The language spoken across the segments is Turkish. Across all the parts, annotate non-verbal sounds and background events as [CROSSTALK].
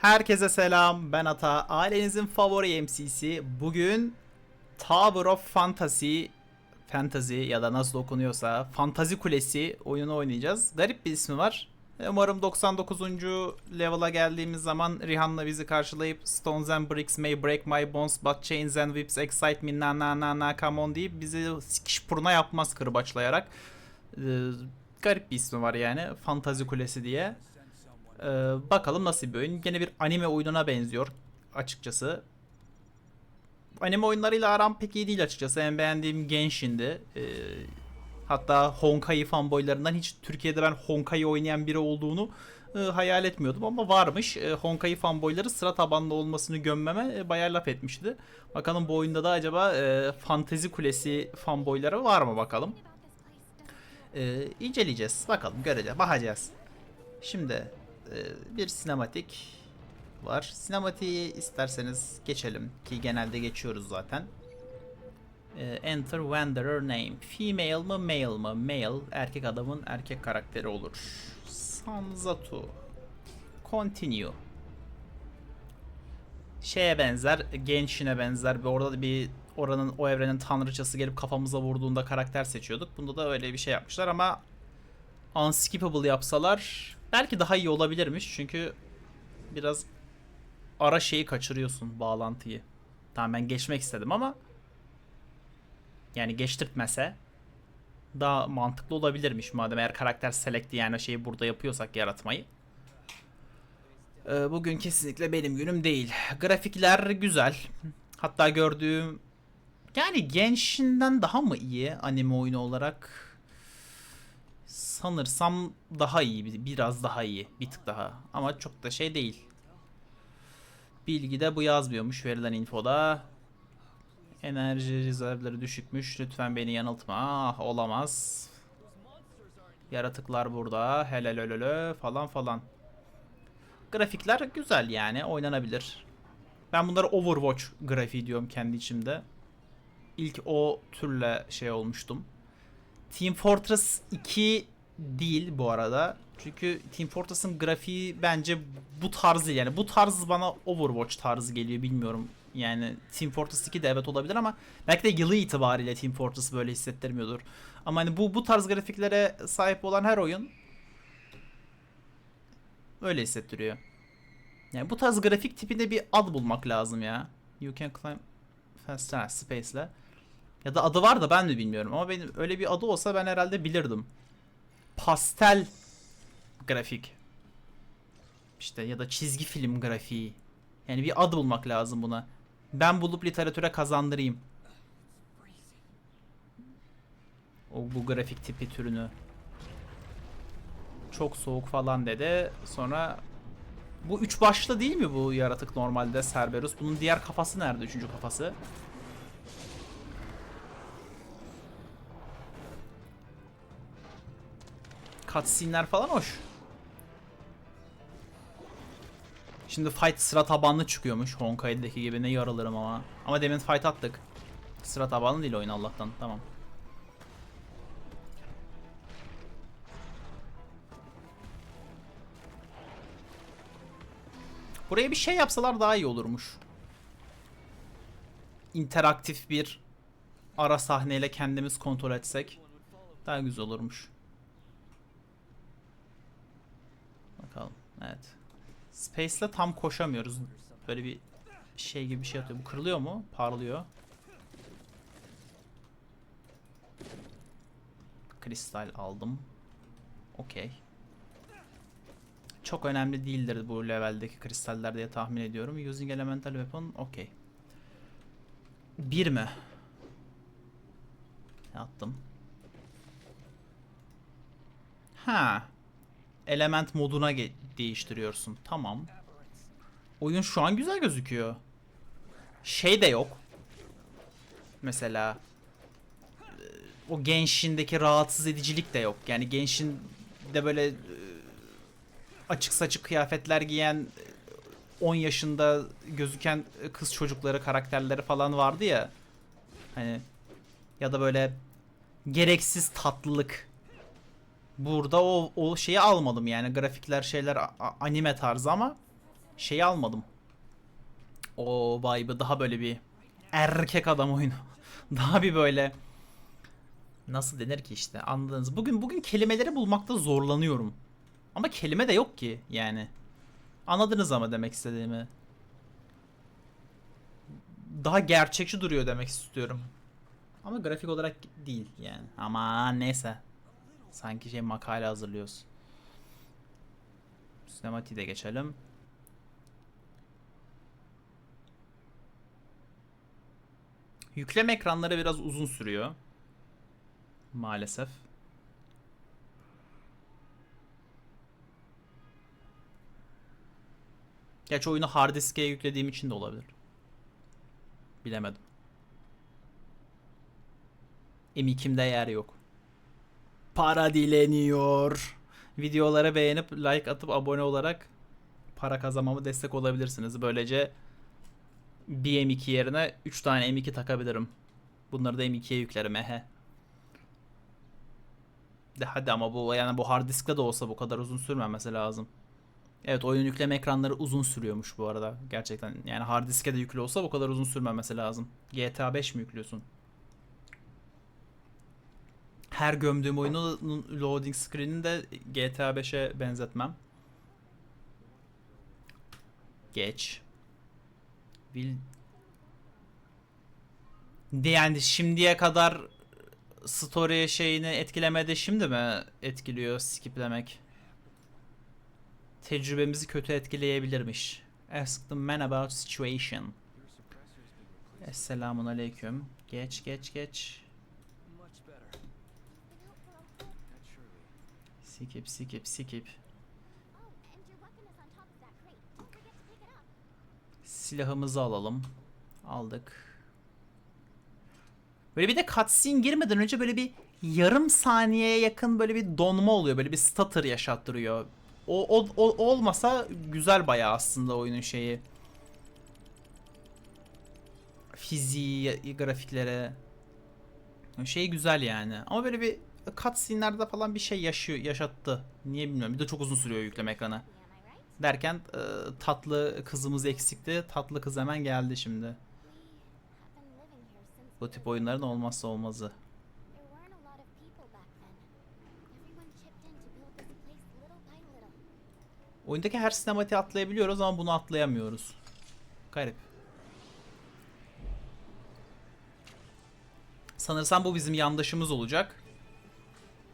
Herkese selam. Ben Ata. Ailenizin favori MC'si. Bugün Tower of Fantasy Fantasy ya da nasıl okunuyorsa Fantazi Kulesi oyunu oynayacağız. Garip bir ismi var. Umarım 99. level'a geldiğimiz zaman Rihanna bizi karşılayıp Stones and Bricks may break my bones but chains and whips excite me na na na na come on deyip bizi sikiş puruna yapmaz kırbaçlayarak. Ee, garip bir ismi var yani. Fantazi Kulesi diye. Ee, bakalım nasıl bir oyun. Gene bir anime oyununa benziyor açıkçası. Anime oyunlarıyla aram pek iyi değil açıkçası. En beğendiğim Genshin'di. Ee, hatta Honkai fanboylarından hiç Türkiye'de ben Honkai oynayan biri olduğunu e, hayal etmiyordum ama varmış. E, Honkai fanboyları sıra tabanlı olmasını gömmeme e, bayağı laf etmişti. Bakalım bu oyunda da acaba e, Fantezi Kulesi fanboyları var mı bakalım. E, inceleyeceğiz. Bakalım göreceğiz. Bakacağız. Şimdi bir sinematik var. Sinematiği isterseniz geçelim ki genelde geçiyoruz zaten. E, Enter Wanderer name. Female mı male mı? Male erkek adamın erkek karakteri olur. Sanzatu. Continue. Şeye benzer, Genshin'e benzer. Bir orada da bir oranın o evrenin tanrıçası gelip kafamıza vurduğunda karakter seçiyorduk. Bunda da öyle bir şey yapmışlar ama unskippable yapsalar belki daha iyi olabilirmiş çünkü biraz ara şeyi kaçırıyorsun bağlantıyı. Tamam ben geçmek istedim ama yani geçtirtmese daha mantıklı olabilirmiş madem eğer karakter select yani şeyi burada yapıyorsak yaratmayı. Ee, bugün kesinlikle benim günüm değil. Grafikler güzel. Hatta gördüğüm yani Genshin'den daha mı iyi anime oyunu olarak? Sanırsam daha iyi, bir- biraz daha iyi, bir tık daha. Ama çok da şey değil. Bilgide bu yazmıyormuş verilen infoda. Enerji rezervleri düşükmüş. Lütfen beni yanıltma. Ah, olamaz. Yaratıklar burada. Helal ölölö falan falan. Grafikler güzel yani oynanabilir. Ben bunları Overwatch grafiği diyorum kendi içimde. İlk o türle şey olmuştum. Team Fortress 2 değil bu arada. Çünkü Team Fortress'ın grafiği bence bu tarz değil. Yani bu tarz bana Overwatch tarzı geliyor bilmiyorum. Yani Team Fortress 2 de evet olabilir ama belki de yılı itibariyle Team Fortress böyle hissettirmiyordur. Ama hani bu bu tarz grafiklere sahip olan her oyun öyle hissettiriyor. Yani bu tarz grafik tipinde bir ad bulmak lazım ya. You can climb faster ha, space'le. Ya da adı var da ben de bilmiyorum ama benim öyle bir adı olsa ben herhalde bilirdim. Pastel grafik. İşte ya da çizgi film grafiği. Yani bir ad bulmak lazım buna. Ben bulup literatüre kazandırayım. O bu grafik tipi türünü. Çok soğuk falan dedi. Sonra bu üç başlı değil mi bu yaratık normalde Cerberus? Bunun diğer kafası nerede? Üçüncü kafası. Cutscene'ler falan hoş. Şimdi fight sıra tabanlı çıkıyormuş Honkai'deki gibi ne yaralarım ama. Ama demin fight attık. Sıra tabanlı değil oyun Allah'tan. Tamam. Buraya bir şey yapsalar daha iyi olurmuş. İnteraktif bir ara sahneyle kendimiz kontrol etsek daha güzel olurmuş. Bakalım. Evet. Space'le tam koşamıyoruz. Böyle bir şey gibi bir şey atıyor. Bu kırılıyor mu? Parlıyor. Kristal aldım. Okey. Çok önemli değildir bu leveldeki kristaller diye tahmin ediyorum. Using elemental weapon. Okey. Bir mi? Attım. Ha. Element moduna değiştiriyorsun. Tamam. Oyun şu an güzel gözüküyor. Şey de yok. Mesela e, o Genshin'deki rahatsız edicilik de yok. Yani Genshin'de böyle e, açık saçık kıyafetler giyen e, 10 yaşında gözüken kız çocukları karakterleri falan vardı ya. Hani ya da böyle gereksiz tatlılık. Burada o o şeyi almadım yani grafikler şeyler anime tarzı ama şeyi almadım. O vibe'ı daha böyle bir erkek adam oyunu. [LAUGHS] daha bir böyle nasıl denir ki işte anladınız. Bugün bugün kelimeleri bulmakta zorlanıyorum. Ama kelime de yok ki yani. Anladınız ama demek istediğimi. Daha gerçekçi duruyor demek istiyorum. Ama grafik olarak değil yani. Ama neyse. Sanki şey makale hazırlıyoruz. Sinematiği de geçelim. Yükleme ekranları biraz uzun sürüyor. Maalesef. Gerçi oyunu hard diske yüklediğim için de olabilir. Bilemedim. M2'mde yer yok. Para dileniyor. Videolara beğenip like atıp abone olarak para kazanmamı destek olabilirsiniz. Böylece bir M2 yerine 3 tane M2 takabilirim. Bunları da M2'ye yüklerim ehe. De hadi ama bu yani bu hard diskte de olsa bu kadar uzun sürmemesi lazım. Evet oyun yükleme ekranları uzun sürüyormuş bu arada. Gerçekten yani hard diske de yüklü olsa bu kadar uzun sürmemesi lazım. GTA 5 mi yüklüyorsun? Her gömdüğüm oyunun loading screen'ini de GTA 5'e benzetmem. Geç. De yani şimdiye kadar story şeyini etkilemedi şimdi mi etkiliyor skiplemek? Tecrübemizi kötü etkileyebilirmiş. Ask the man about situation. Esselamun aleyküm. Geç geç geç. Much better. Not surely. Skip skip skip. Oh, and your weapon is on top of that crate. Don't forget to pick it up. Silahımızı alalım. Aldık. Böyle bir de cutscene girmeden önce böyle bir yarım saniyeye yakın böyle bir donma oluyor. Böyle bir stutter yaşattırıyor. O, o, o olmasa güzel bayağı aslında oyunun şeyi. Fiziği, grafiklere. Şey güzel yani. Ama böyle bir cutscene'lerde falan bir şey yaşıyor, yaşattı. Niye bilmiyorum. Bir de çok uzun sürüyor yükleme ekranı. Derken e, tatlı kızımız eksikti. Tatlı kız hemen geldi şimdi. Bu tip oyunların olmazsa olmazı. Oyundaki her sinematiği atlayabiliyoruz ama bunu atlayamıyoruz. Garip. Sanırsam bu bizim yandaşımız olacak.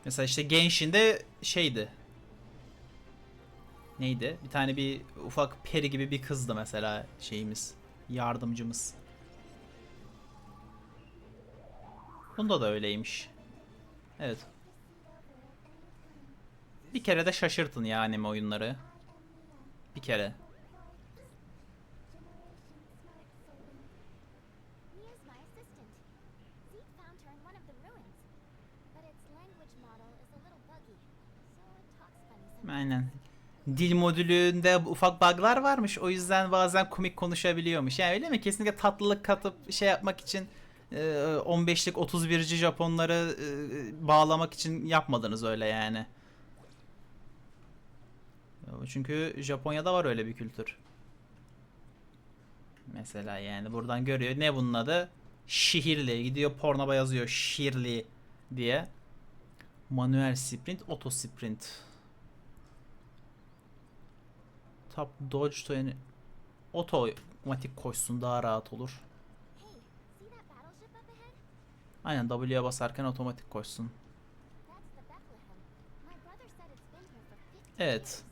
Mesela işte Genshin'de şeydi. Neydi? Bir tane bir ufak peri gibi bir kızdı mesela şeyimiz. Yardımcımız. Bunda da öyleymiş. Evet. Bir kere de şaşırtın ya anime oyunları. Bir kere. Aynen. Dil modülünde ufak bug'lar varmış. O yüzden bazen komik konuşabiliyormuş. Yani öyle mi? Kesinlikle tatlılık katıp şey yapmak için e, 15'lik 31'ci Japonları e, bağlamak için yapmadınız öyle yani. Çünkü Japonya'da var öyle bir kültür. Mesela yani buradan görüyor. Ne bunun adı? Şihirli. Gidiyor pornoba yazıyor şihirli diye. Manuel sprint, auto sprint. Top dodge to yani otomatik koşsun daha rahat olur. Aynen W'ye basarken otomatik koşsun. That's the Bethlehem. My brother said it's been here for 50 Evet.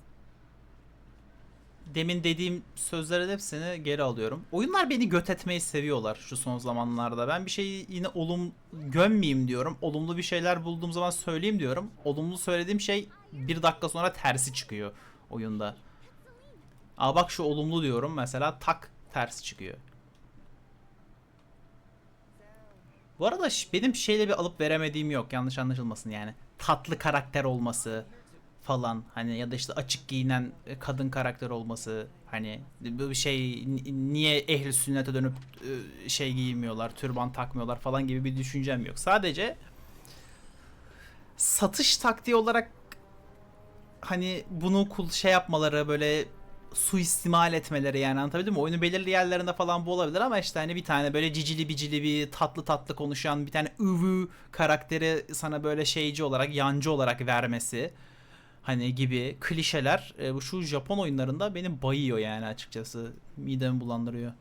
Demin dediğim sözlerin hepsini geri alıyorum. Oyunlar beni göt etmeyi seviyorlar şu son zamanlarda. Ben bir şeyi yine olum gömmeyeyim diyorum. Olumlu bir şeyler bulduğum zaman söyleyeyim diyorum. Olumlu söylediğim şey bir dakika sonra tersi çıkıyor oyunda. Aa bak şu olumlu diyorum mesela tak tersi çıkıyor. Bu arada benim şeyle bir alıp veremediğim yok yanlış anlaşılmasın yani. Tatlı karakter olması falan hani ya da işte açık giyinen e, kadın karakter olması hani bir şey ni- niye ehli sünnete dönüp e, şey giymiyorlar türban takmıyorlar falan gibi bir düşüncem yok. Sadece satış taktiği olarak hani bunu kul şey yapmaları böyle suistimal etmeleri yani anlatabildim mi? Oyunun belirli yerlerinde falan bu olabilir ama işte hani bir tane böyle cicili bicili bir tatlı tatlı konuşan bir tane ıvı karakteri sana böyle şeyci olarak yancı olarak vermesi hani gibi klişeler e, şu Japon oyunlarında beni bayıyor yani açıkçası midemi bulandırıyor.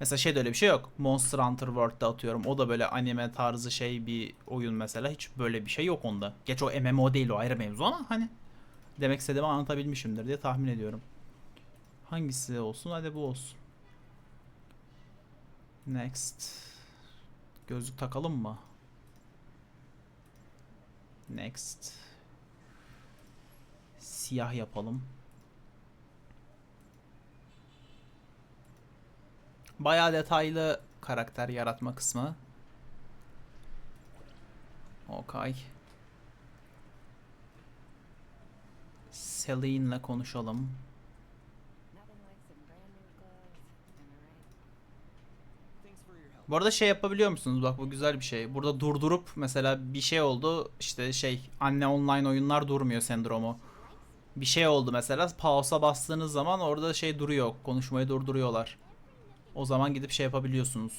Mesela şey de öyle bir şey yok. Monster Hunter World'da atıyorum. O da böyle anime tarzı şey bir oyun mesela. Hiç böyle bir şey yok onda. Geç o MMO değil o ayrı mevzu ama hani demek istediğimi anlatabilmişimdir diye tahmin ediyorum. Hangisi olsun? Hadi bu olsun. Next. Gözlük takalım mı? Next. Siyah yapalım. Bayağı detaylı karakter yaratma kısmı. Okay. Celine'le konuşalım. Bu arada şey yapabiliyor musunuz? Bak bu güzel bir şey. Burada durdurup mesela bir şey oldu. işte şey anne online oyunlar durmuyor sendromu. Bir şey oldu mesela pausa bastığınız zaman orada şey duruyor. Konuşmayı durduruyorlar. O zaman gidip şey yapabiliyorsunuz.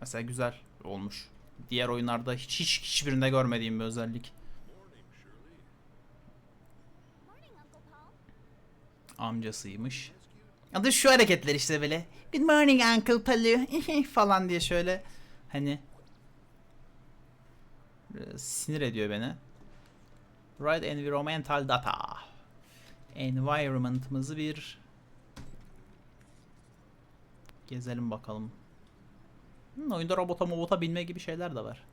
Mesela güzel olmuş. Diğer oyunlarda hiç, hiç hiçbirinde görmediğim bir özellik. Amcasıymış. Adı şu hareketler işte böyle. Good morning Uncle Palu [LAUGHS] falan diye şöyle hani sinir ediyor beni. Right environmental data. Environment'ımızı bir gezelim bakalım. Hmm, oyunda robota mobota binme gibi şeyler de var.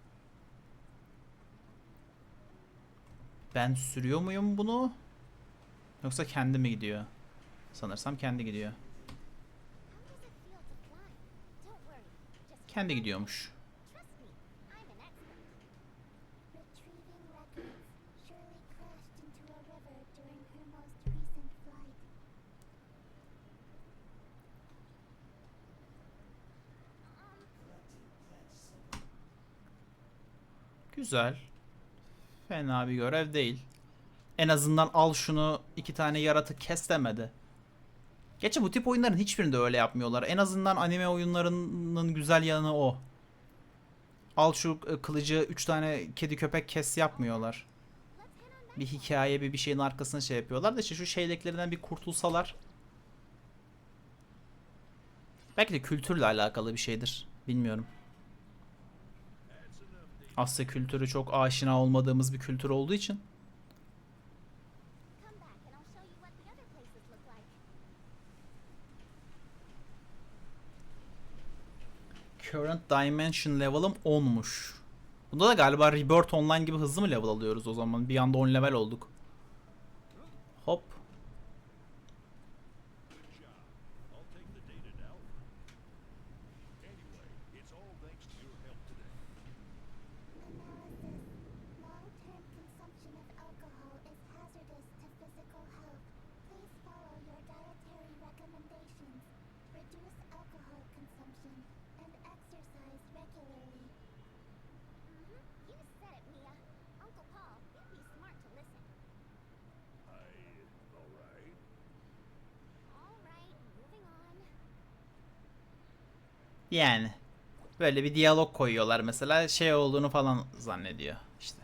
Ben sürüyor muyum bunu? Yoksa kendi mi gidiyor? Sanırsam kendi gidiyor. Kendi gidiyormuş. Güzel. Fena bir görev değil. En azından al şunu iki tane yaratık kes demedi. Gerçi bu tip oyunların hiçbirinde öyle yapmıyorlar. En azından anime oyunlarının güzel yanı o. Al şu e, kılıcı üç tane kedi köpek kes yapmıyorlar. Bir hikaye bir bir şeyin arkasına şey yapıyorlar da işte şu şeyleklerinden bir kurtulsalar. Belki de kültürle alakalı bir şeydir. Bilmiyorum. Asya kültürü çok aşina olmadığımız bir kültür olduğu için. Come back and I'll show you what the other places look like. Current Dimension level'ım 10'muş. Bunda da galiba Rebirth Online gibi hızlı mı level alıyoruz o zaman? Bir anda 10 level olduk. Hop. Yani. Böyle bir diyalog koyuyorlar mesela şey olduğunu falan zannediyor işte.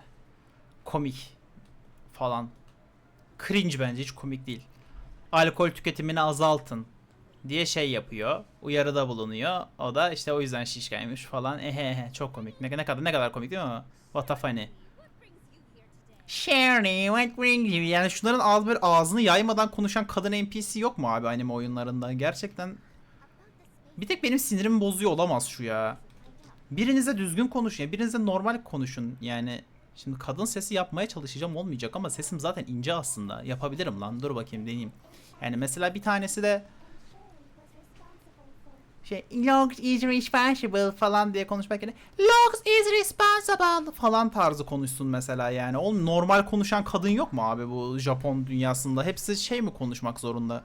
Komik falan. Cringe bence hiç komik değil. Alkol tüketimini azaltın diye şey yapıyor. Uyarıda bulunuyor. O da işte o yüzden şişkaymış falan. Ehehe çok komik. Ne, ne kadar ne kadar komik değil mi? What a funny. Sherry, what brings you? Yani şunların ağzını yaymadan konuşan kadın NPC yok mu abi anime oyunlarında? Gerçekten the bir tek benim sinirimi bozuyor olamaz şu ya. Birinize düzgün konuşun ya. Birinize normal konuşun. Yani şimdi kadın sesi yapmaya çalışacağım olmayacak ama sesim zaten ince aslında. Yapabilirim lan. Dur bakayım deneyeyim. Yani mesela bir tanesi de şey Logs is responsible falan diye konuşmak yerine Logs is responsible falan tarzı konuşsun mesela yani. Oğlum normal konuşan kadın yok mu abi bu Japon dünyasında? Hepsi şey mi konuşmak zorunda?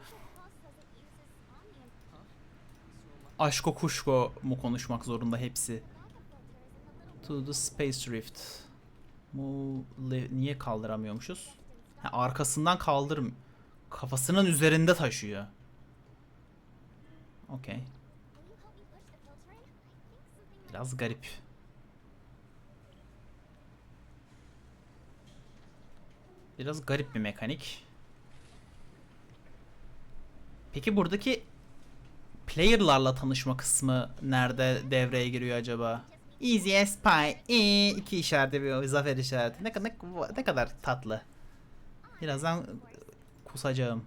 Aşko kuşko mu konuşmak zorunda hepsi? To the Space Rift. Le- niye kaldıramıyormuşuz? Ha, arkasından kaldırım. Kafasının üzerinde taşıyor. Okey. Biraz garip. Biraz garip bir mekanik. Peki buradaki player'larla tanışma kısmı nerede devreye giriyor acaba? Easy as pie. Ee, iki işareti bir zafer işareti. Ne, ne, ne kadar tatlı. Birazdan kusacağım.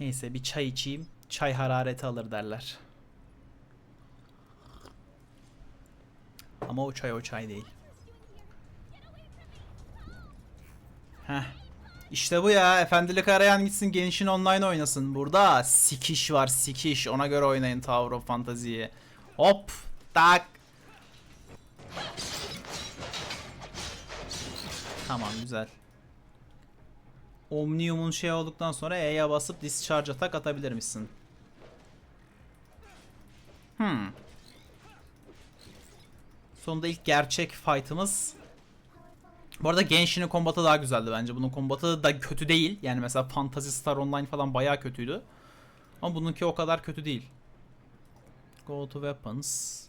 Neyse bir çay içeyim. Çay harareti alır derler. Ama o çay o çay değil. Heh. İşte bu ya. Efendilik arayan gitsin Genshin Online oynasın. Burada sikiş var sikiş. Ona göre oynayın Tower of Fantasy'yi. Hop. Tak. Tamam güzel. Omnium'un şey olduktan sonra E'ye basıp discharge atak atabilir misin? Hmm. Sonunda ilk gerçek fight'ımız. Bu arada Genshin'in kombatı daha güzeldi bence. Bunun kombatı da kötü değil. Yani mesela Fantasy Star Online falan bayağı kötüydü. Ama bununki o kadar kötü değil. Go to weapons.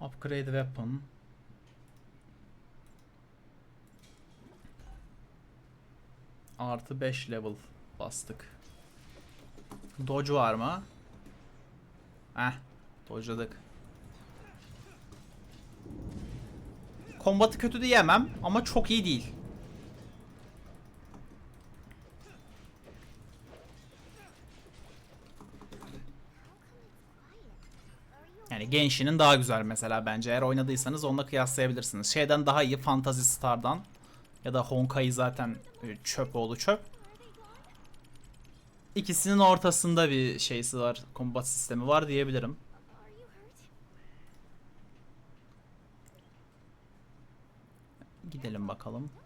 Upgrade weapon. Artı 5 level bastık. Dodge var mı? Heh. Dodge'ladık. Kombatı kötü diyemem ama çok iyi değil. Yani Genshin'in daha güzel mesela bence. Eğer oynadıysanız onunla kıyaslayabilirsiniz. Şeyden daha iyi Fantasy Star'dan ya da Honkai zaten e, çöp oğlu çöp. İkisinin ortasında bir şeysi var. Kombat sistemi var diyebilirim. Outside?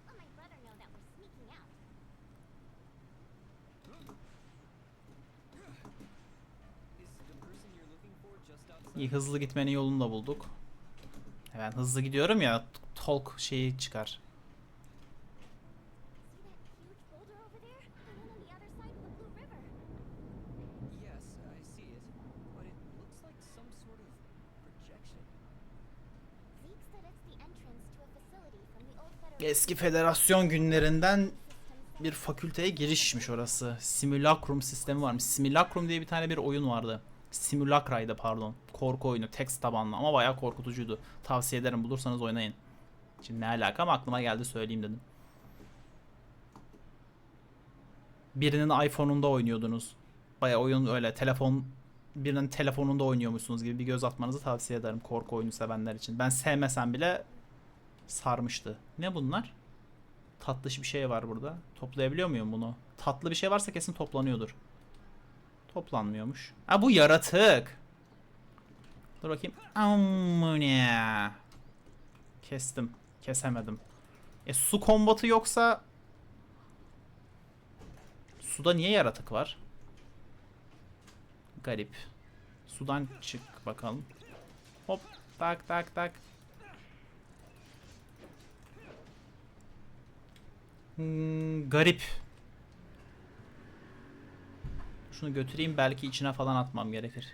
İyi hızlı gitmenin yolunu da bulduk. Ben hızlı gidiyorum ya talk şeyi çıkar. Eski federasyon günlerinden bir fakülteye girişmiş orası. Simulacrum sistemi varmış. Simulacrum diye bir tane bir oyun vardı. Simulacra'ydı pardon. Korku oyunu. Text tabanlı ama bayağı korkutucuydu. Tavsiye ederim bulursanız oynayın. Şimdi ne alaka ama aklıma geldi söyleyeyim dedim. Birinin iPhone'unda oynuyordunuz. Bayağı oyun öyle telefon birinin telefonunda oynuyormuşsunuz gibi bir göz atmanızı tavsiye ederim korku oyunu sevenler için. Ben sevmesem bile sarmıştı. Ne bunlar? Tatlış bir şey var burada. Toplayabiliyor muyum bunu? Tatlı bir şey varsa kesin toplanıyordur. Toplanmıyormuş. Ha bu yaratık. Dur bakayım. Amına. Kestim. Kesemedim. E su kombatı yoksa Suda niye yaratık var? Garip. Sudan çık bakalım. Hop tak tak tak. Hmm, garip. Şunu götüreyim belki içine falan atmam gerekir.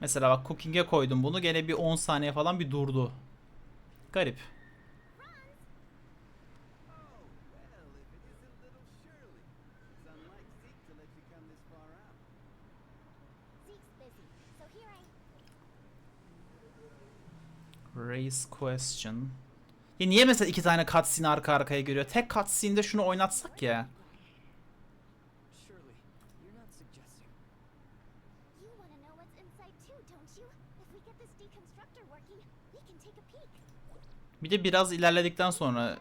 Mesela bak cooking'e koydum bunu gene bir 10 saniye falan bir durdu. Garip. Raise question. Ya niye mesela iki tane cutscene arka arkaya giriyor? Tek cutscene'de şunu oynatsak ya. Bir de biraz ilerledikten sonra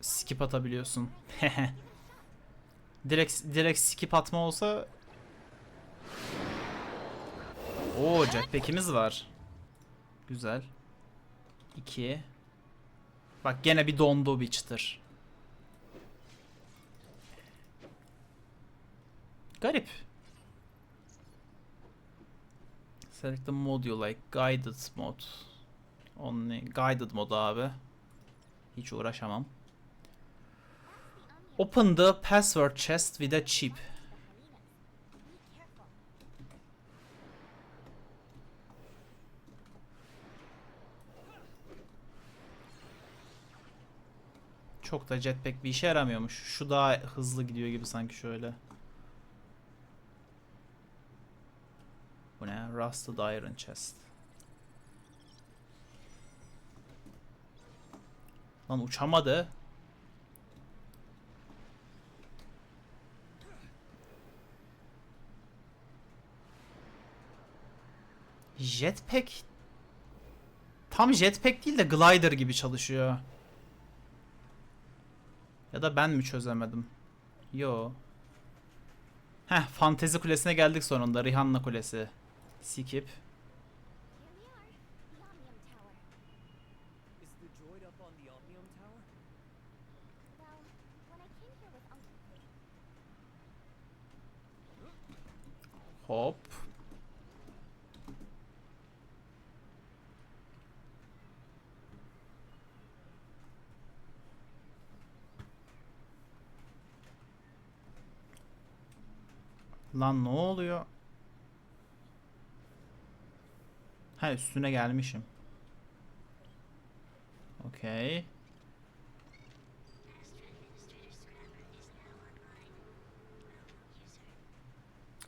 skip atabiliyorsun. [LAUGHS] direkt direkt skip atma olsa Oo jetpack'imiz var. Güzel. 2 Bak gene bir dondu bir. Garip. Select the mod you like. Guided mod. Only guided mod abi. Hiç uğraşamam. Open the password chest with a chip. Çok da jetpack bir işe yaramıyormuş. Şu daha hızlı gidiyor gibi sanki şöyle. Bu ne? Rusted Iron Chest. Lan uçamadı. Jetpack tam jetpack değil de glider gibi çalışıyor. Ya da ben mi çözemedim? Yo. Heh, Fantezi Kulesi'ne geldik sonunda. Rihanna Kulesi. Skip. Here we are, the Omnium Tower. Is the droid up on the Omnium Tower? Well, when I came here with Uncle Hop. Lan ne oluyor? Ha üstüne gelmişim. Okey.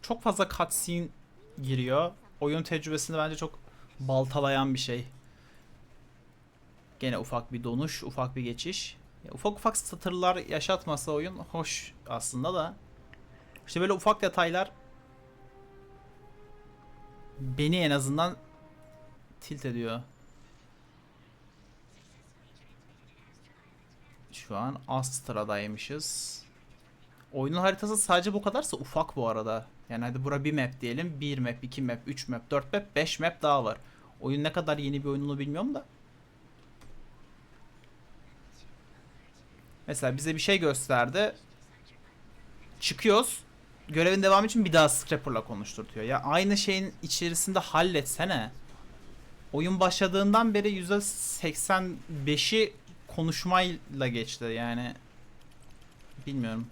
Çok fazla cutscene giriyor. Oyun tecrübesini bence çok baltalayan bir şey. Gene ufak bir donuş, ufak bir geçiş. Ya ufak ufak satırlar yaşatmasa oyun hoş aslında da. İşte böyle ufak detaylar beni en azından tilt ediyor. Şu an Astra'daymışız. Oyunun haritası sadece bu kadarsa ufak bu arada. Yani hadi bura bir map diyelim. Bir map, iki map, üç map, dört map, beş map daha var. Oyun ne kadar yeni bir oyun onu bilmiyorum da. Mesela bize bir şey gösterdi. Çıkıyoruz. Görevin devamı için bir daha Scrapper'la konuşturtuyor. Ya aynı şeyin içerisinde halletsene. Oyun başladığından beri %85'i konuşmayla geçti yani. Bilmiyorum.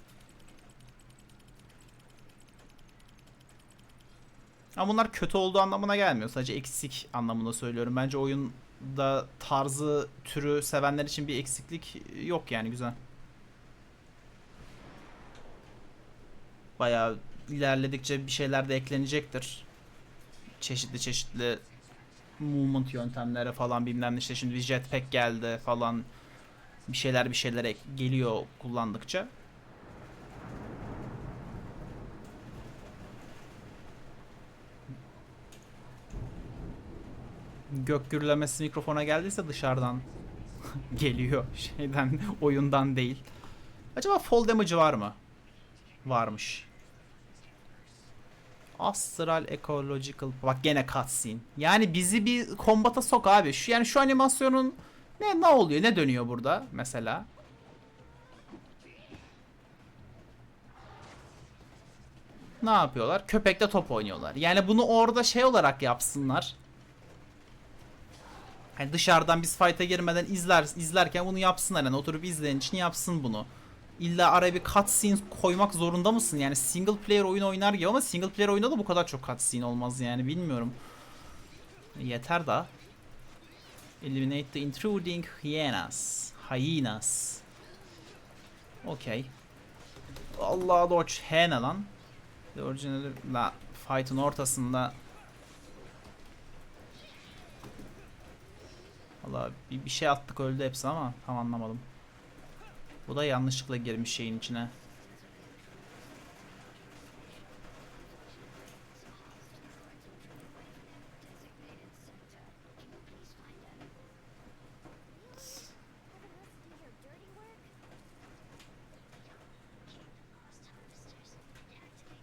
Ama bunlar kötü olduğu anlamına gelmiyor. Sadece eksik anlamında söylüyorum. Bence oyunda tarzı, türü sevenler için bir eksiklik yok yani güzel. Bayağı ilerledikçe bir şeyler de eklenecektir. Çeşitli çeşitli movement yöntemleri falan bilmem ne işte şimdi bir jetpack geldi falan bir şeyler bir şeyler ek- geliyor kullandıkça. Gök gürlemesi mikrofona geldiyse dışarıdan [LAUGHS] geliyor şeyden [LAUGHS] oyundan değil. Acaba fall damage'ı var mı? Varmış. Astral Ecological bak gene cutscene. Yani bizi bir kombata sok abi. Şu yani şu animasyonun ne ne oluyor? Ne dönüyor burada mesela? Ne yapıyorlar? Köpekle top oynuyorlar. Yani bunu orada şey olarak yapsınlar. Hani dışarıdan biz fight'a girmeden izler izlerken bunu yapsınlar. Yani oturup izleyen için yapsın bunu. İlla araya bir cutscene koymak zorunda mısın? Yani single player oyun oynar gibi ama single player oyunda da bu kadar çok cutscene olmaz yani bilmiyorum. Yeter da. Eliminate the intruding hyenas. Hyenas. Okey. Allah dodge he ne lan? The original la fight'ın ortasında Allah bir, bir şey attık öldü hepsi ama tam anlamadım. Bu da yanlışlıkla girmiş şeyin içine.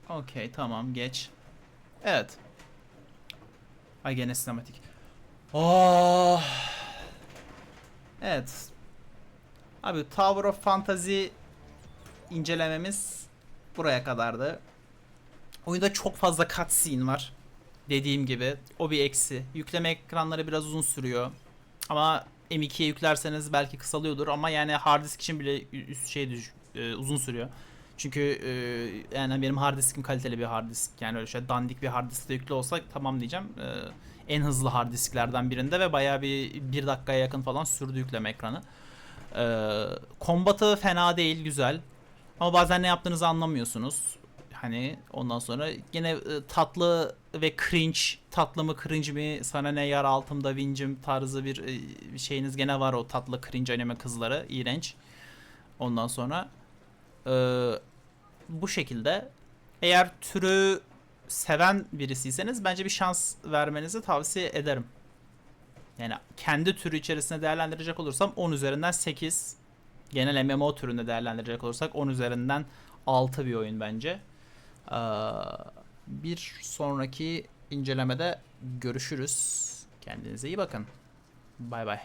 Okey tamam geç. Evet. Ay gene sinematik. Oh. Evet. Abi Tower of Fantasy incelememiz buraya kadardı. Oyunda çok fazla cutscene var. Dediğim gibi o bir eksi. Yükleme ekranları biraz uzun sürüyor. Ama M2'ye yüklerseniz belki kısalıyordur ama yani hard disk için bile üst şey düş- e, uzun sürüyor. Çünkü e, yani benim hard diskim kaliteli bir hard disk. Yani öyle şey dandik bir hard diskte yüklü olsa tamam diyeceğim. E, en hızlı hard disklerden birinde ve bayağı bir bir dakikaya yakın falan sürdü yükleme ekranı. E, kombatı fena değil, güzel. Ama bazen ne yaptığınızı anlamıyorsunuz. Hani ondan sonra yine e, tatlı ve cringe, tatlı mı cringe mi sana ne yar altımda vincim tarzı bir, e, şeyiniz gene var o tatlı cringe anime kızları, iğrenç. Ondan sonra e, bu şekilde eğer türü seven birisiyseniz bence bir şans vermenizi tavsiye ederim. Yani kendi türü içerisinde değerlendirecek olursam 10 üzerinden 8. Genel MMO türünde değerlendirecek olursak 10 üzerinden 6 bir oyun bence. Ee, bir sonraki incelemede görüşürüz. Kendinize iyi bakın. Bay bay.